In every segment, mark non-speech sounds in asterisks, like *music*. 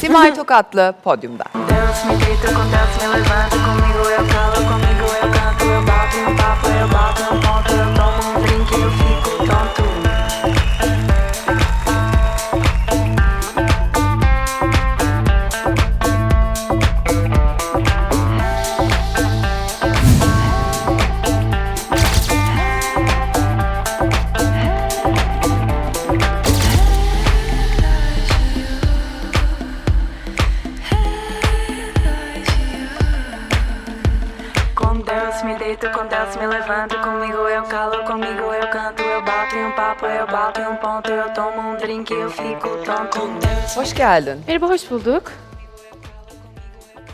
Simay Tokatlı podyumda. Papo, eu bato em um ponto Eu tomo um drink e eu fico tonto Com Deus Hoş geldin. Merhaba, hoş bulduk.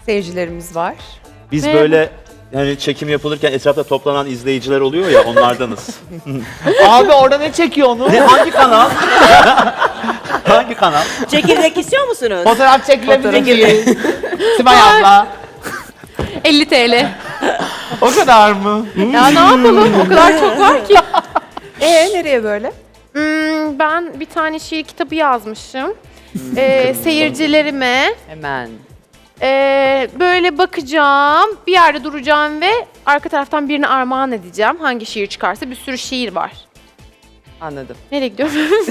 Seyircilerimiz var. Biz Merhaba. böyle yani çekim yapılırken etrafta toplanan izleyiciler oluyor ya onlardanız. *laughs* Abi orada ne çekiyor onu? ne hangi kanal? *laughs* hangi kanal? Çekirdek istiyor musunuz? Fotoğraf çekilebilir mi? *laughs* Simay abla. 50 TL. O kadar mı? ya ne yapalım? O kadar çok var ki. Ee nereye böyle? Hmm, ben bir tane şiir kitabı yazmışım. Ee, seyircilerime Hemen. ee, böyle bakacağım, bir yerde duracağım ve arka taraftan birine armağan edeceğim. Hangi şiir çıkarsa bir sürü şiir var. Anladım. Nereye gidiyorum? *laughs*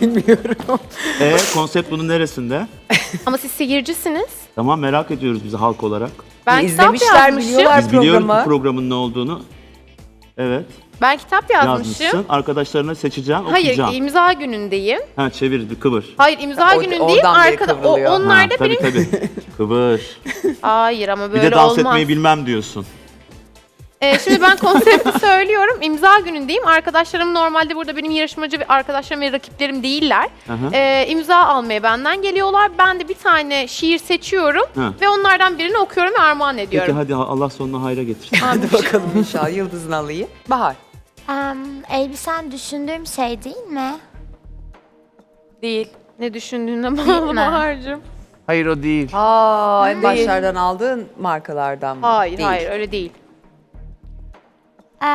Bilmiyorum. E konsept bunun neresinde? Ama siz seyircisiniz. Tamam merak ediyoruz biz halk olarak. Ben kitap İzlemişler, yazmışım. biliyorlar Biz biliyoruz bu programı. programın ne olduğunu. Evet Ben kitap yazmışım. yazmışsın. Arkadaşlarına seçeceğim, Hayır, okuyacağım. imza günündeyim. Ha çevir bir kıvır. Hayır, imza O- günündeyim. oradan beri Arkada o, kıvrılıyor. onlar Ha, da tabii benim. tabii. Kıvır. *laughs* Hayır ama Bir böyle de dans olmaz. etmeyi bilmem diyorsun. Ee, şimdi ben konsepti *laughs* söylüyorum. İmza günündeyim. Arkadaşlarım normalde burada benim yarışmacı ve arkadaşlarım ve rakiplerim değiller. Hı. Ee, imza almaya benden geliyorlar. Ben de bir tane şiir seçiyorum Hı. ve onlardan birini okuyorum ve armağan Peki ediyorum. hadi Allah sonuna hayra getirsin. Hadi bakalım inşallah yıldızını alayım. Bahar. Em, elbisen düşündüğüm şey değil mi? Değil. Ne düşündüğüne bağlı mi? Bahar'cığım. Hayır o değil. Aa en Değil. başlardan aldığın markalardan mı? Hayır, Değil. hayır öyle değil. Ee,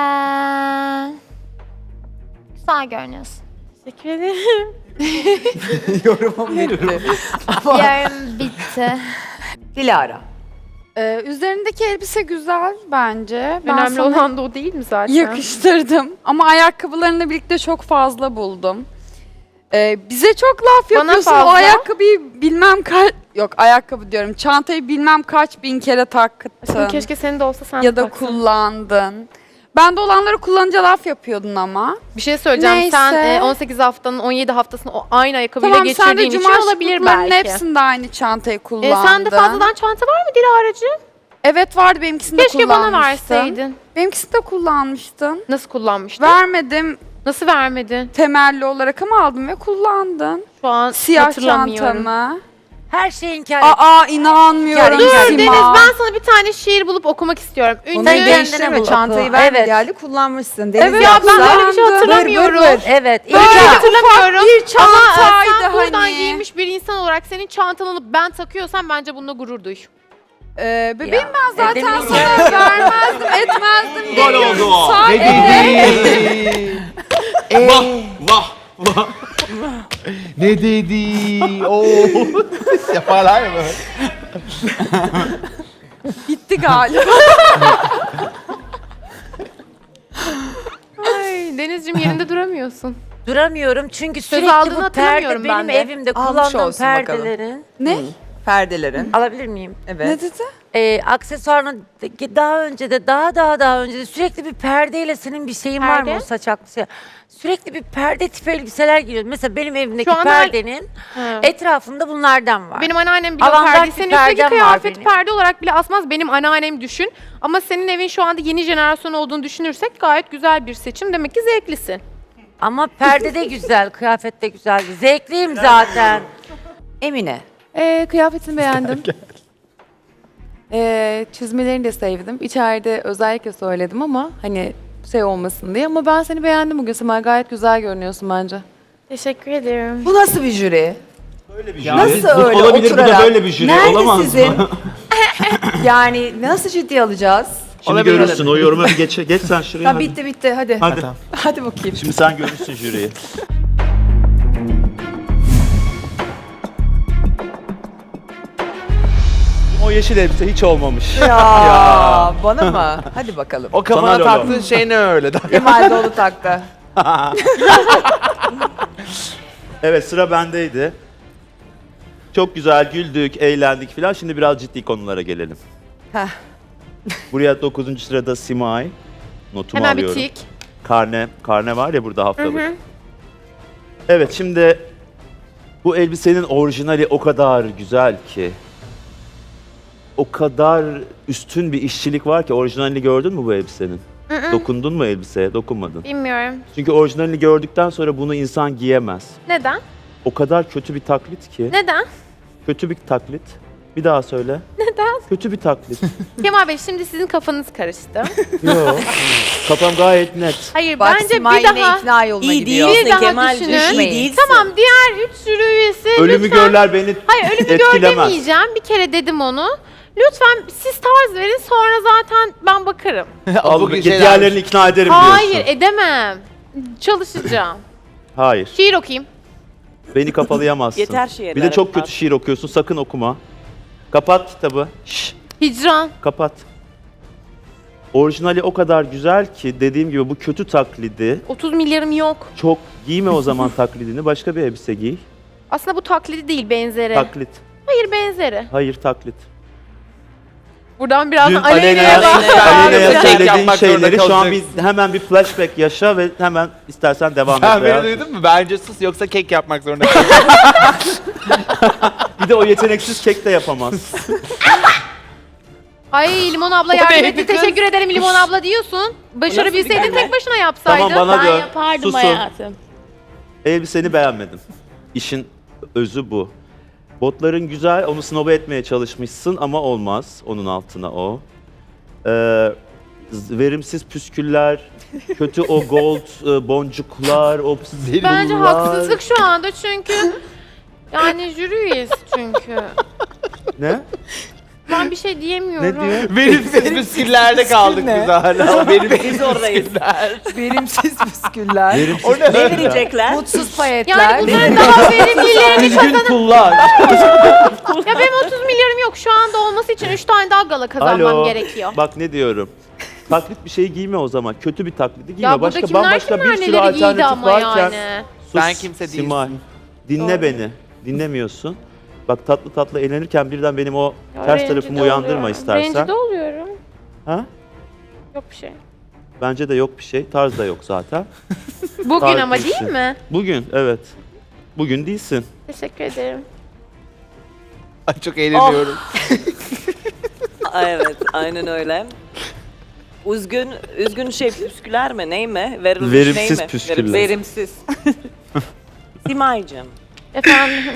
güzel görünüyorsun. Teşekkür ederim. *laughs* Yorumum bitti. Yarın bitti. Dilara. Ee, üzerindeki elbise güzel bence. Ben Önemli sana olan da o değil mi zaten? yakıştırdım. Ama ayakkabılarını birlikte çok fazla buldum. Ee, bize çok laf Bana yapıyorsun. fazla. O ayakkabıyı bilmem kaç... Yok ayakkabı diyorum. Çantayı bilmem kaç bin kere taktın. Keşke senin de olsa sen ya da taksan. kullandın. Ben de olanları kullanınca laf yapıyordun ama. Bir şey söyleyeceğim. Neyse. Sen e, 18 haftanın 17 haftasını o aynı ayakkabıyla Tamam sen de geçirdiğin için cuma olabilir belki. hepsinde aynı çantayı E, kullandın. sende fazladan çanta var mı Dilara'cığım? Evet vardı benimkisini de Keşke bana kullanmıştın. verseydin. Benimkisini de kullanmıştın. Nasıl kullanmıştın? Vermedim Nasıl vermedin? temelli olarak ama aldın ve kullandın. Şu an Siyah hatırlamıyorum. çantamı. Her şey inkar Aa inanmıyorum Dur Sima. Deniz ben sana bir tane şiir bulup okumak istiyorum. Ünlü... kendine değiştirme. bul Çantayı ver Evet. geldi kullanmışsın. Deniz Evet, Ya ben öyle bir şey hatırlamıyorum. Vır vır vır. Evet. Böyle inkar. hatırlamıyorum. bir Ama çantaydı sen buradan hani. giymiş bir insan olarak senin çantanı alıp ben takıyorsam bence bununla gurur duy. Ee, bebeğim Ya, ben zaten edelim sana vermezdim *laughs* etmezdim. Gol oldu o. Sa- Ne dedi? *laughs* Vah vah vah. Ne dedi? Oo. *laughs* Yaparlar mı? Gitti galiba. Ay Denizciğim yerinde duramıyorsun. Duramıyorum çünkü Söz sürekli aldığını bu hatırlamıyorum perde ben benim de. evimde Almış kullandığım olsun bakalım. perdelerin. ne? Perdelerin. Alabilir miyim? Evet. Ne dedi? Ee, aksesuarını daha önce de daha daha daha önce de sürekli bir perdeyle senin bir şeyin var mı Perde? o saç aksesuarı? Sürekli bir perde tipi elbiseler giyiyorsun. Mesela benim evimdeki Şu an perdenin Ha. etrafında bunlardan var. Benim anneannem bile Avantgard perdeyi bir senin üstteki perdem var kıyafet benim. perde olarak bile asmaz. Benim anneannem düşün. Ama senin evin şu anda yeni jenerasyon olduğunu düşünürsek gayet güzel bir seçim. Demek ki zevklisin. Ama perde de güzel, *laughs* kıyafet de güzel. Zevkliyim zaten. Emine. Ee, kıyafetini beğendim. ee, çizmelerini de sevdim. İçeride özellikle söyledim ama hani şey olmasın diye. Ama ben seni beğendim bugün Simay. Gayet güzel görünüyorsun bence. Teşekkür ederim. Bu nasıl bir jüri? Böyle bir jüri. Nasıl Bu öyle olabilir bu oturarak? da böyle bir jüri. Nerede Olamaz sizin? mı? *laughs* yani nasıl ciddi alacağız? Şimdi Olabilir. görürsün o yorumu bir geç, geç sen şuraya. Tamam hadi. bitti bitti hadi. Hadi. Hadi bakayım. Şimdi sen görürsün jüriyi. *laughs* o yeşil elbise hiç olmamış. Ya, *laughs* bana mı? Hadi bakalım. O kafana Sana Lolo. taktığın şey ne öyle? *laughs* Kemal Doğulu taktı. *laughs* Evet sıra bendeydi. Çok güzel güldük, eğlendik filan. Şimdi biraz ciddi konulara gelelim. Heh. Buraya 9. sırada Simay. Notumu Hemen bir alıyorum. tik. Karne, karne var ya burada haftalık. Evet şimdi bu elbisenin orijinali o kadar güzel ki. O kadar üstün bir işçilik var ki orijinalini gördün mü bu elbisenin? Dokundun mu elbiseye? Dokunmadın. Bilmiyorum. Çünkü orijinalini gördükten sonra bunu insan giyemez. Neden? O kadar kötü bir taklit ki. Neden? Kötü bir taklit. Bir daha söyle. Neden? Kötü bir taklit. *laughs* Kemal Bey şimdi sizin kafanız karıştı. *laughs* Yok. Kafam gayet net. Hayır Bak bence Simay bir yine daha ikna yoluna İyi gidiyor. değilsin Bir daha Kemal'cim. düşünün. iyi değilsin. Tamam diğer üç jüri üyesi Ölümü lütfen. görler beni Hayır ölümü gör etkilemez. demeyeceğim. Bir kere dedim onu. Lütfen siz tarz verin sonra zaten ben bakarım. *laughs* Al, Bugün şeyler- diğerlerini ikna ederim Hayır diyorsun. edemem. Çalışacağım. *laughs* Hayır. Şiir okuyayım. Beni kapalayamazsın. *laughs* Yeter şiirler Bir de çok kötü şiir okuyorsun. Sakın okuma. Kapat kitabı. Şşş, Hicran. kapat. Orijinali o kadar güzel ki dediğim gibi bu kötü taklidi 30 milyarım yok. çok giyme o zaman taklidini. Başka bir elbise giy. Aslında bu taklidi değil benzeri. Taklit. Hayır benzeri. Hayır taklit. Buradan Dün birazdan Aleyna'ya Aleyna'ya bak. Aleyna'ya söylediğin yapmak zorunda şeyleri şu an kalacaksın. hemen bir flashback yaşa ve hemen istersen devam et. Sen veya- beni duydun mu? Bence sus yoksa kek yapmak zorunda *laughs* kalacağım. Bir de o yeteneksiz kek de yapamaz. *laughs* Ay Limon abla yardım neydi etti. kız? Teşekkür ederim Limon abla diyorsun. Başarabilseydin kelime? tek başına yapsaydın. tamam bana dön. yapardım Susun. hayatım. Elbiseni beğenmedim. İşin özü bu. Botların güzel, onu snoba etmeye çalışmışsın ama olmaz. Onun altına o. Ee, verimsiz püsküller, *laughs* kötü o gold e, boncuklar, o Bence pullar. haksızlık şu anda çünkü yani jüri üyesi çünkü. Ne? *laughs* Ben bir şey diyemiyorum. Ne diyor? Verimsiz bisküllerde kaldık biz hala. Verimsiz Biz oradayız. Verimsiz püsküller. Verimsiz O ne? Ne verecekler? Mutsuz payetler. Yani bunların daha verimlilerini Üzgün pullar. Ya benim 30 milyarım yok. Şu anda olması için 3 tane daha gala kazanmam Alo. gerekiyor. Bak ne diyorum. Taklit bir şey giyme o zaman. Kötü bir taklidi giyme. Ya burada Başka kimler bambaşka kimler bir sürü neleri giydi alternatif ama varken. yani. Sus, Sen kimse değilsin. Simay. Dinle Doğru. beni. Dinlemiyorsun. Bak tatlı tatlı eğlenirken birden benim o Ya ters rencide tarafımı uyandırma oluyorum. istersen. Rencide oluyorum. Ha? Yok bir şey. Bence de yok bir şey. Tarz da yok zaten. *laughs* Bugün Tarz ama değil mi? Bugün evet. Bugün değilsin. Teşekkür ederim. *laughs* Ay, Çok eğleniyorum. *laughs* evet, aynen öyle. Üzgün, üzgün şey püsküler mi? Ney mi? Verilmiş Verimsiz ney mi? püsküller. Verimsiz. Simay'cığım. Efendim.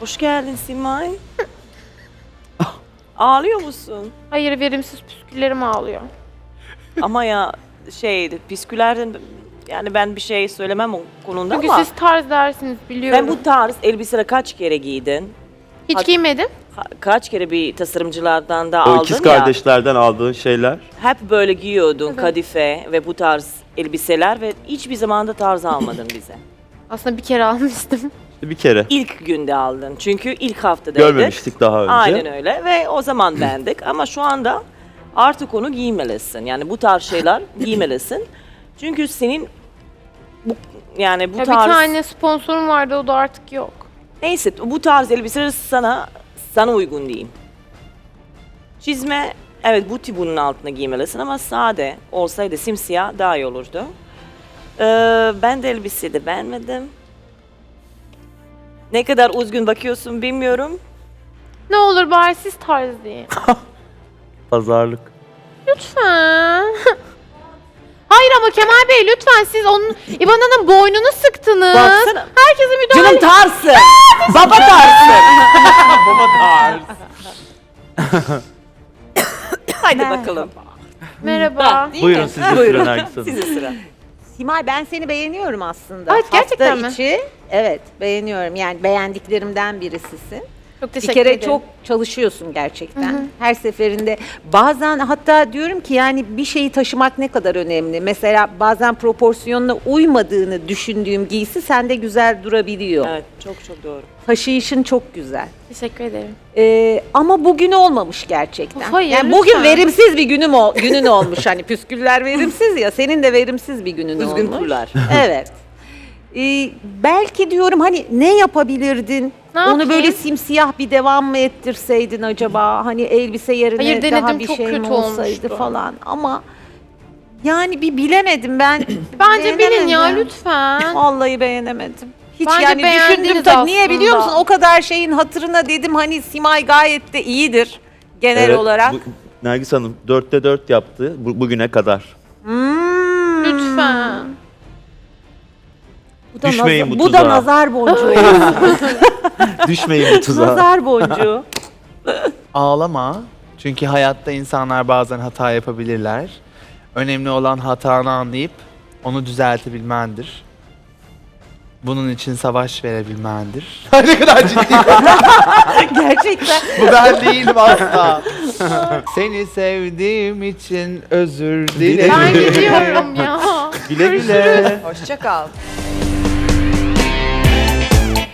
Hoş geldin Simay. *laughs* Ağlıyor musun? Hayır verimsiz püsküllerim ağlıyor. Ama ya şey, püskülerden yani ben bir şey söylemem o konuda Çünkü ama siz tarz dersiniz biliyorum. sen bu tarz elbiseleri kaç kere giydin? Hiç giymedim. Ka- Kaç kere bir tasarımcılardan da O aldın ikiz ya. kardeşlerden aldığın şeyler. Hep böyle giyiyordun kadife ve bu tarz elbiseler ve hiçbir zaman da tarz almadın bize. Aslında bir kere almıştım. Bir kere. İlk günde aldın. Çünkü ilk haftadaydık. Görmemiştik daha önce. Aynen öyle ve o zaman beğendik ama şu anda artık onu giymelisin. Yani bu tarz şeyler *laughs* giymelisin. Çünkü senin bu yani bu Ya bir tarz tane sponsorum vardı o da artık yok. neyse bu tarz elbiseler sana sana uygun değil. Çizme evet bu bunun altına giymelisin ama sade olsaydı simsiyah daha iyi olurdu. Ee, ben de elbiseyi de beğenmedim. Ne kadar üzgün bakıyorsun bilmiyorum. Ne olur bari siz tarz deyin. *laughs* Pazarlık. Lütfen. *laughs* Hayır ama Kemal Bey lütfen siz onun İbana'nın boynunu sıktınız. Baksana. Herkese müdahale Canım tarsın. *laughs* Baba tarsın. Baba tarz. Hadi bakalım. Merhaba. Buyurun siz de Buyurun. Nergis Hanım. Size sıra. Simay ben seni beğeniyorum aslında. Evet, gerçekten Hafta mi? içi evet beğeniyorum. Yani beğendiklerimden birisisin. Çok Bir teşekkür kere ederim. çok çalışıyorsun gerçekten. Her seferinde bazen hatta diyorum ki yani bir şeyi taşımak ne kadar önemli. Mesela bazen proporsiyonuna uymadığını düşündüğüm giysi sende güzel durabiliyor. Evet çok çok doğru. Taşıyışın çok güzel. Teşekkür ederim. Ee, ama bugün olmamış gerçekten. Of, hayır, yani bugün lütfen. verimsiz bir günüm o, günün olmuş. Hani püsküller verimsiz ya. Senin de verimsiz bir günün Üzgün olmuş. kurlar. Evet. Ee, belki diyorum hani ne yapabilirdin? Ne Onu yapayım? böyle simsiyah bir devam mı ettirseydin acaba? Hani elbise yerine Hayır, daha denedim, bir çok şey mi kötü olsaydı olmuştu. falan. Ama yani bir bilemedim ben. *clears throat* Bence bilin ya Beğenemedim. lütfen. Vallahi beğenemedim. Hiç Bence yani düşündüm beğendiniz tabii. Niye biliyor aslında. musun? O kadar şeyin hatırına dedim hani Simay gayet de iyidir genel Evet, olarak. bu- Nergis Hanım dörtte dört yaptı bu- bugüne kadar. Hmm. Lütfen. Bu da, Düşmeyin nazar, bu bu da tuzağa. nazar boncuğu. *laughs* *laughs* *laughs* Düşmeyin bu tuzağa. nazar boncuğu. *laughs* Ağlama. Çünkü hayatta insanlar bazen hata yapabilirler. Önemli olan hatanı anlayıp onu düzeltebilmendir. Bunun için savaş verebilmendir. *laughs* ne kadar ciddi. Gerçekten. Bu ben değilim asla. Seni sevdiğim için özür dilerim. Ben gidiyorum ya. Güle güle. Hoşça kal.